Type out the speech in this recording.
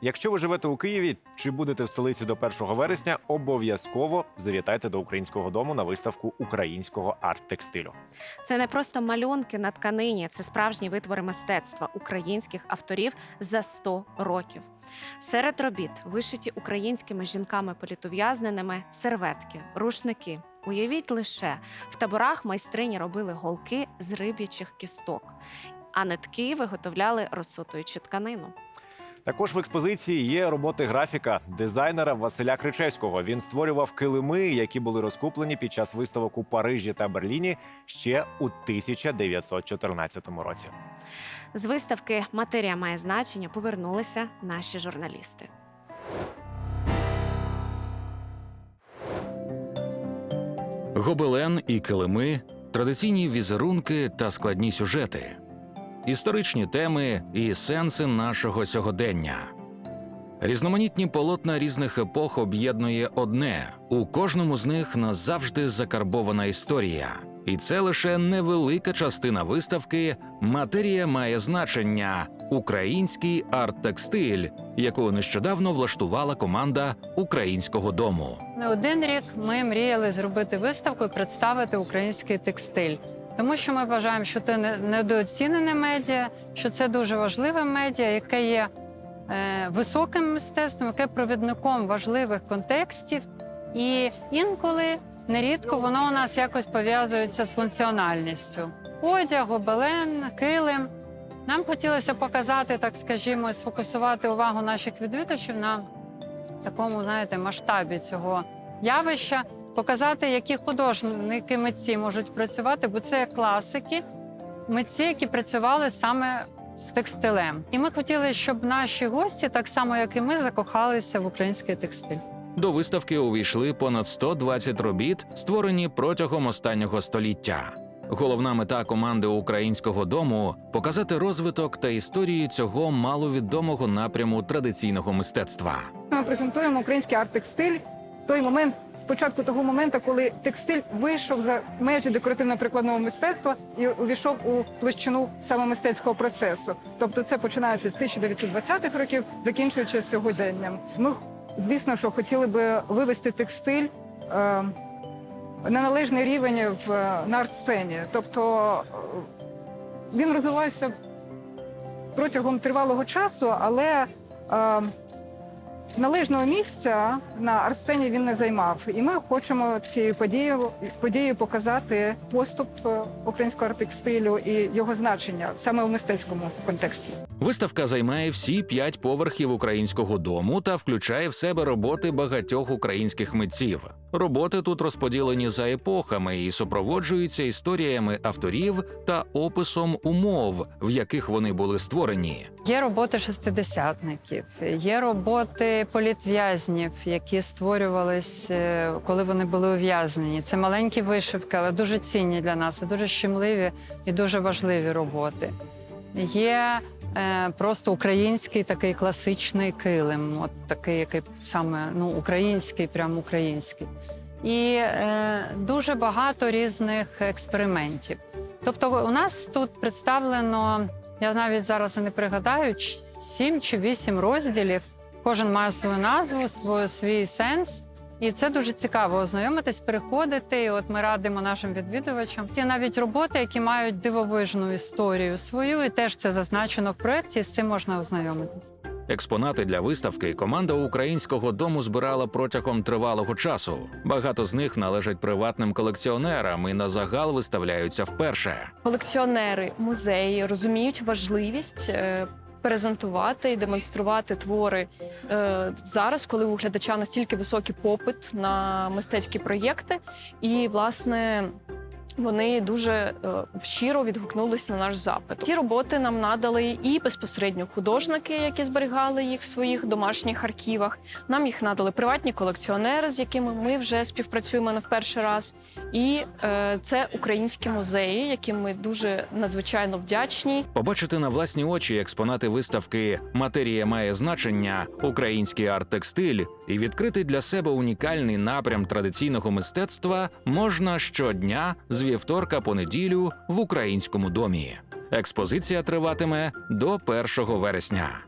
Якщо ви живете у Києві чи будете в столиці до 1 вересня, обов'язково завітайте до українського дому на виставку українського арт-текстилю. Це не просто малюнки на тканині, це справжні витвори мистецтва українських авторів за 100 років. Серед робіт вишиті українськими жінками-політов'язненими серветки, рушники. Уявіть лише в таборах майстрині робили голки з риб'ячих кісток, а нитки виготовляли розсотуючи тканину. Також в експозиції є роботи графіка дизайнера Василя Кричевського. Він створював килими, які були розкуплені під час виставок у Парижі та Берліні ще у 1914 році. З виставки Матерія має значення повернулися наші журналісти. Гобелен і килими, традиційні візерунки та складні сюжети, історичні теми і сенси нашого сьогодення. Різноманітні полотна різних епох об'єднує одне у кожному з них назавжди закарбована історія. І це лише невелика частина виставки Матерія має значення український арт-текстиль, яку нещодавно влаштувала команда українського дому. Не один рік ми мріяли зробити виставку і представити український текстиль. Тому що ми вважаємо, що це недооцінене медіа, що це дуже важливе медіа, яке є е, високим мистецтвом, яке провідником важливих контекстів. І інколи нерідко воно у нас якось пов'язується з функціональністю. Одяг, гобелен, килим. Нам хотілося показати, так скажімо, сфокусувати увагу наших відвідувачів на такому, знаєте, масштабі цього явища, показати, які художники митці можуть працювати, бо це класики, митці, які працювали саме з текстилем. І ми хотіли, щоб наші гості, так само як і ми, закохалися в український текстиль. До виставки увійшли понад 120 робіт, створені протягом останнього століття. Головна мета команди українського дому показати розвиток та історію цього маловідомого напряму традиційного мистецтва. Ми презентуємо український арт-текстиль. Той момент, спочатку того моменту, коли текстиль вийшов за межі декоративно-прикладного мистецтва і увійшов у площину саме мистецького процесу. Тобто, це починається з 1920-х років, закінчуючи сьогоденням. Ми, звісно, що хотіли би вивести текстиль е, на належний рівень в е, на арт-сцені. Тобто е, він розвивався протягом тривалого часу, але е, належного місця на арсені він не займав. І ми хочемо цією подією, подією показати поступ е, українського арт-текстилю і його значення саме у мистецькому контексті. Виставка займає всі п'ять поверхів українського дому та включає в себе роботи багатьох українських митців. Роботи тут розподілені за епохами і супроводжуються історіями авторів та описом умов, в яких вони були створені. Є роботи шестидесятників, є роботи політв'язнів, які створювались, е, коли вони були ув'язнені. Це маленькі вишивки, але дуже цінні для нас, дуже щемливі і дуже важливі роботи. Є просто український такий класичний килим, от такий, який саме ну, український, прям український. І е, дуже багато різних експериментів. Тобто, у нас тут представлено, я навіть зараз не пригадаю, сім чи вісім розділів. Кожен має свою назву, свій сенс. І це дуже цікаво ознайомитись, переходити. І от ми радимо нашим відвідувачам. Є навіть роботи, які мають дивовижну історію свою, і теж це зазначено в проєкті, і з цим можна ознайомитись. Експонати для виставки команда українського дому збирала протягом тривалого часу. Багато з них належать приватним колекціонерам і на загал виставляються вперше. колекціонери музеї розуміють важливість е, презентувати і демонструвати твори е, зараз, коли у глядача настільки високий попит на мистецькі проєкти, і власне. Вони дуже е, щиро відгукнулись на наш запит. Ті роботи нам надали і безпосередньо художники, які зберігали їх в своїх домашніх архівах. Нам їх надали приватні колекціонери, з якими ми вже співпрацюємо не в перший раз. І е, це українські музеї, яким ми дуже надзвичайно вдячні. Побачити на власні очі експонати виставки Матерія має значення, український арт-текстиль і відкрити для себе унікальний напрям традиційного мистецтва можна щодня вівторка по неділю в українському домі. Експозиція триватиме до 1 вересня.